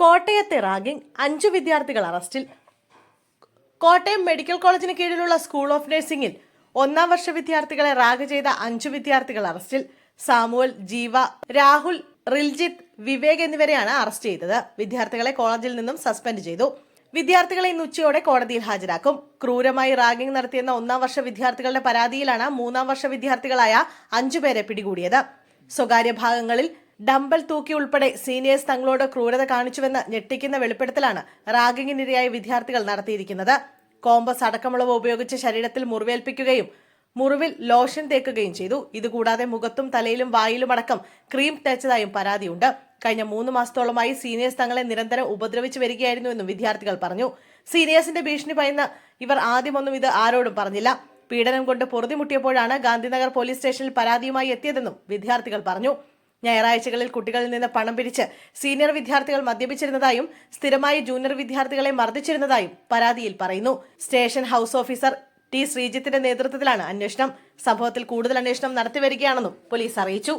കോട്ടയത്തെ റാഗിംഗ് അഞ്ചു വിദ്യാർത്ഥികൾ അറസ്റ്റിൽ. കോട്ടയം മെഡിക്കൽ കോളേജിന് കീഴിലുള്ള സ്കൂൾ ഓഫ് നഴ്സിംഗിൽ ഒന്നാം വർഷ വിദ്യാർത്ഥികളെ റാഗ് ചെയ്ത അഞ്ചു വിദ്യാർത്ഥികൾ അറസ്റ്റിൽ. സാമുവൽ ജീവ രാഹുൽ റിൽജിത്ത് വിവേക് എന്നിവരെയാണ് അറസ്റ്റ് ചെയ്തത്. വിദ്യാർത്ഥികളെ കോളേജിൽ നിന്നും സസ്പെൻഡ് ചെയ്തു. വിദ്യാർത്ഥികളെ ഇന്ന് ഉച്ചയോടെ കോടതിയിൽ ഹാജരാക്കും. ക്രൂരമായി റാഗിംഗ് നടത്തിയെന്ന ഒന്നാം വർഷ വിദ്യാർത്ഥികളുടെ പരാതിയിലാണ് മൂന്നാം വർഷ വിദ്യാർത്ഥികളായ അഞ്ചുപേരെ പിടികൂടിയത്. സ്വകാര്യ ഭാഗങ്ങളിൽ ഡംബൽ തൂക്കി ഉൾപ്പെടെ സീനിയേഴ്സ് തങ്ങളോട് ക്രൂരത കാണിച്ചുവെന്ന് ഞെട്ടിക്കുന്ന വെളിപ്പെടുത്തലാണ് റാഗിങ്ങിനിരയായ വിദ്യാർത്ഥികൾ നടത്തിയിരിക്കുന്നത്. കോമ്പസ് അടക്കമുള്ളവ ഉപയോഗിച്ച് ശരീരത്തിൽ മുറിവേൽപ്പിക്കുകയും മുറിവിൽ ലോഷൻ തേക്കുകയും ചെയ്തു. ഇതുകൂടാതെ മുഖത്തും തലയിലും വായിലും അടക്കം ക്രീം തേച്ചതായും പരാതിയുണ്ട്. കഴിഞ്ഞ മൂന്ന് മാസത്തോളമായി സീനിയേഴ്സ് തങ്ങളെ നിരന്തരം ഉപദ്രവിച്ചു വരികയായിരുന്നു വരികയായിരുന്നുവെന്നും വിദ്യാർത്ഥികൾ പറഞ്ഞു. സീനിയേഴ്സിന്റെ ഭീഷണി പയന്ന് ഇവർ ആദ്യമൊന്നും ഇത് ആരോടും പറഞ്ഞില്ല. പീഡനം കൊണ്ട് പൊറുതിമുട്ടിയപ്പോഴാണ് ഗാന്ധിനഗർ പോലീസ് സ്റ്റേഷനിൽ പരാതിയുമായി എത്തിയതെന്നും വിദ്യാർത്ഥികൾ പറഞ്ഞു. ഞായറാഴ്ചകളിൽ കുട്ടികളിൽ നിന്ന് പണം പിരിച്ച് സീനിയർ വിദ്യാർത്ഥികൾ മദ്യപിച്ചിരുന്നതായും സ്ഥിരമായി ജൂനിയർ വിദ്യാർത്ഥികളെ മർദ്ദിച്ചിരുന്നതായും പരാതിയിൽ പറയുന്നു. സ്റ്റേഷൻ ഹൌസ് ഓഫീസർ ടി ശ്രീജിത്തിന്റെ നേതൃത്വത്തിലാണ് അന്വേഷണം. സംഭവത്തിൽ കൂടുതൽ അന്വേഷണം നടത്തിവരികയാണെന്നും പോലീസ് അറിയിച്ചു.